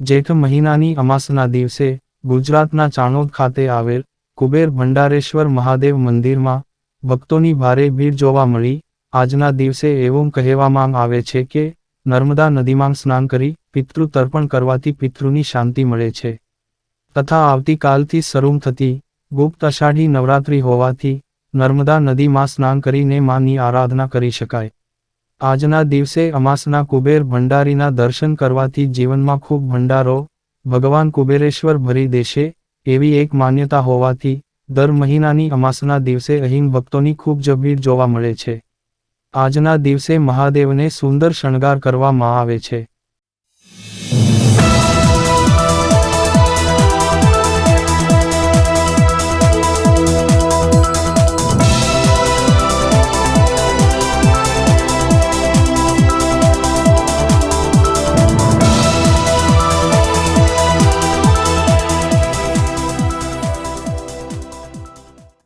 જેઠ મહિનાની અમાસના દિવસે ગુજરાતના ચાણોદ ખાતે આવેલ કુબેર ભંડારેશ્વર મહાદેવ મંદિરમાં ભક્તોની ભારે ભીડ જોવા મળી. આજના દિવસે એવું કહેવામાં આવે છે કે નર્મદા નદીમાં સ્નાન કરી પિતૃ તર્પણ કરવાથી પિતૃની શાંતિ મળે છે. તથા આવતીકાલથી શરૂ થતી ગુપ્ત અષાઢી નવરાત્રિ હોવાથી નર્મદા નદીમાં સ્નાન કરીને માની આરાધના કરી શકાય. આજના દિવસે અમાસના કુબેર ભંડારીના દર્શન કરવાથી જીવનમાં ખૂબ ભંડારો, ભગવાન કુબેરેશ્વર ભરી દેશે, એવી એક માન્યતા હોવાથી, દર મહિનાની અમાસના દિવસે અહીં ભક્તોની ખૂબ જ જોવા મળે છે. આજના દિવસે મહાદેવને સુંદર શણગાર કરવામાં આવે છે.